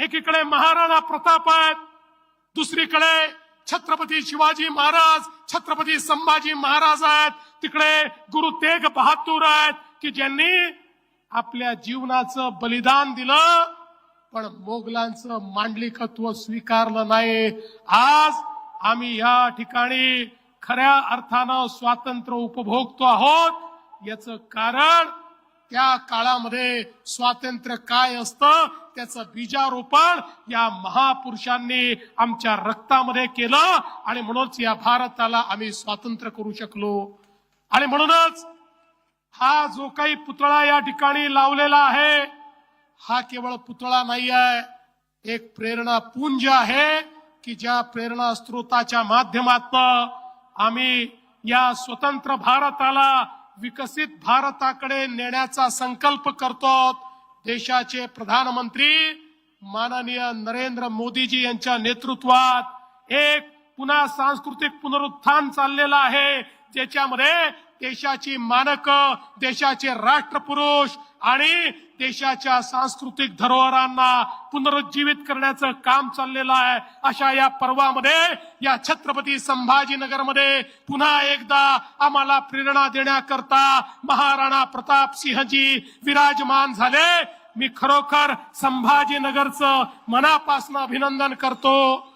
एकीकडे महाराणा प्रताप आहेत दुसरीकडे छत्रपती शिवाजी महाराज छत्रपती संभाजी महाराज आहेत तिकडे गुरु तेग बहादूर आहेत की ज्यांनी आपल्या जीवनाचं बलिदान दिलं पण मोगलांचं मांडलिकत्व स्वीकारलं नाही. आज आम्ही या ठिकाणी खऱ्या अर्थानं स्वातंत्र्य उपभोगतो आहोत. याचं कारण त्या काळामध्ये स्वातंत्र्य काय असतं त्याचं बीजारोपण या महापुरुषांनी आमच्या रक्तामध्ये केलं आणि म्हणूनच या भारताला आम्ही स्वातंत्र्य करू शकलो. आणि म्हणूनच हा जो काही पुतळा या ठिकाणी लावलेला आहे हा केवळ पुतळा नाही आहे एक प्रेरणा पुंज आहे की ज्या प्रेरणा स्त्रोताच्या माध्यमातून आम्ही या स्वतंत्र भारताला विकसित भारताकडे नेण्याचा संकल्प करतो देशाचे प्रधानमंत्री माननीय नरेंद्र मोदीजी यांच्या नेतृत्वात एक पुन्हा सांस्कृतिक पुनरुत्थान चाललेलं आहे. ज्याच्यामध्ये देशाची मानक देशाचे राष्ट्रपुरुष आणि देशाच्या सांस्कृतिक धरोहरांना पुनरुज्जीवित करण्याचं काम चाललेलं आहे. अशा या पर्वामध्ये या छत्रपती संभाजीनगरमध्ये पुन्हा एकदा आम्हाला प्रेरणा देण्याकरता महाराणा प्रताप सिंहजी विराजमान झाले. मी खरोखर संभाजीनगरचं मनापासून अभिनंदन करतो.